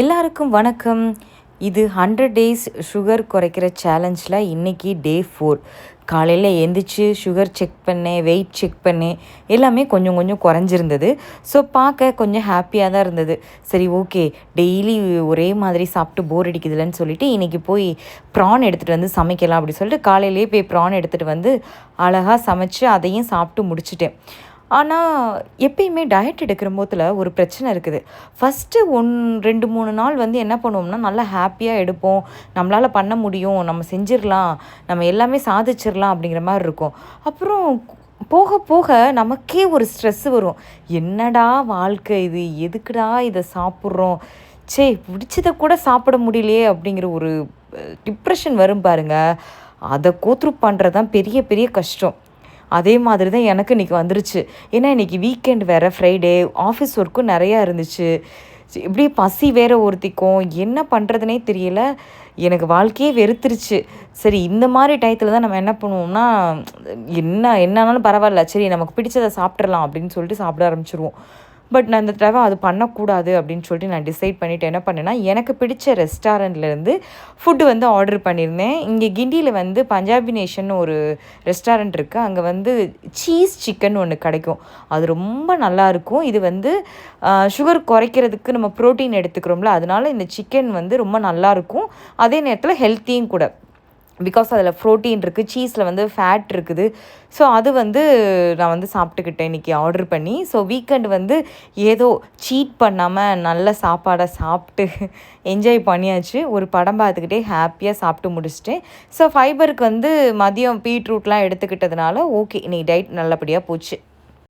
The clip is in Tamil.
எல்லாருக்கும் வணக்கம். இது ஹண்ட்ரட் டேஸ் சுகர் குறைக்கிற சேலஞ்சில் இன்றைக்கி டே ஃபோர் காலையில் எழுந்திரிச்சு சுகர் செக் பண்ணேன் வெயிட் செக் பண்ணேன் எல்லாமே கொஞ்சம் கொஞ்சம் குறைஞ்சிருந்தது. ஸோ பார்க்க கொஞ்சம் ஹாப்பியாக தான் இருந்தது. சரி ஓகே டெய்லி ஒரே மாதிரி சாப்பிட்டு போர் அடிக்குதுலன்னு சொல்லிட்டு இன்றைக்கி போய் ப்ரான் எடுத்துகிட்டு வந்து சமைக்கலாம் அப்படி சொல்லிட்டு காலையிலேயே போய் ப்ரான் எடுத்துகிட்டு வந்து அழகாக சமைச்சு அதையும் சாப்பிட்டு முடிச்சிட்டேன். ஆனால் எப்பயுமே டயட் எடுக்கிற போதில் ஒரு பிரச்சனை இருக்குது. ஃபஸ்ட்டு ஒன் ரெண்டு மூணு நாள் வந்து என்ன பண்ணுவோம்னா நல்லா ஹாப்பியாக எடுப்போம். நம்மளால் பண்ண முடியும். நம்ம செஞ்சிடலாம். நம்ம எல்லாமே சாதிச்சிடலாம் அப்படிங்கிற மாதிரி இருக்கும். அப்புறம் போக போக நமக்கே ஒரு ஸ்ட்ரெஸ் வரும். என்னடா வாழ்க்கை இது? எதுக்குடா இதை சாப்பிட்றோம்? சே பிடிச்சதை கூட சாப்பிட முடியலையே அப்படிங்கிற ஒரு டிப்ரெஷன் வரும் பாருங்க. அதை கோத்ரூப் பண்ணுறது தான் பெரிய பெரிய கஷ்டம். அதே மாதிரி தான் எனக்கு இன்றைக்கி வந்துருச்சு. ஏன்னா இன்றைக்கி வீக்கெண்ட் வேறு ஃப்ரைடே ஆஃபீஸ் ஒர்க்கும் நிறையா இருந்துச்சு. இப்படி பசி வேற ஒருத்திக்கும் என்ன பண்ணுறதுனே தெரியல. எனக்கு வாழ்க்கையே வெறுத்துருச்சு. சரி இந்த மாதிரி டயத்தில் தான் நம்ம என்ன பண்ணுவோம்னா என்ன என்னன்னாலும் பரவாயில்ல. சரி நமக்கு பிடிச்சதை சாப்பிட்றலாம் அப்படின்னு சொல்லிட்டு சாப்பிட ஆரம்பிச்சிருவோம். பட் நான் இந்த தடவை அது பண்ணக்கூடாது அப்படின்னு சொல்லிட்டு நான் டிசைட் பண்ணிவிட்டு என்ன பண்ணேன்னா எனக்கு பிடிச்ச ரெஸ்டாரண்ட்லேருந்து ஃபுட்டு வந்து ஆர்டர் பண்ணியிருந்தேன். இங்கே கிண்டியில் வந்து பஞ்சாபி நேஷன் ஒரு ரெஸ்டாரண்ட் இருக்குது அங்கே வந்து சீஸ் சிக்கன் ஒன்று கிடைக்கும். அது ரொம்ப நல்லாயிருக்கும் இது வந்து சுகர் குறைக்கிறதுக்கு நம்ம ப்ரோட்டீன் எடுத்துக்கிறோம்ல அதனால இந்த சிக்கன் வந்து ரொம்ப நல்லாயிருக்கும் அதே நேரத்தில் ஹெல்த்தியும் கூட. பிகாஸ் அதில் ப்ரோட்டீன் இருக்குது சீஸில் வந்து ஃபேட் இருக்குது. ஸோ அது வந்து நான் வந்து சாப்பிட்டுக்கிட்டேன் இன்றைக்கி ஆர்டர் பண்ணி. ஸோ வீக்கெண்ட் வந்து ஏதோ சீட் பண்ணாமல் நல்ல சாப்பாடை சாப்பிட்டு என்ஜாய் பண்ணியாச்சு. ஒரு படம் பார்த்துக்கிட்டே ஹாப்பியாக சாப்பிட்டு முடிச்சிட்டேன். ஸோ ஃபைபருக்கு வந்து மதியம் பீட்ரூட்லாம் எடுத்துக்கிட்டதுனால ஓகே இன்றைக்கி டயட் நல்லபடியாக போச்சு.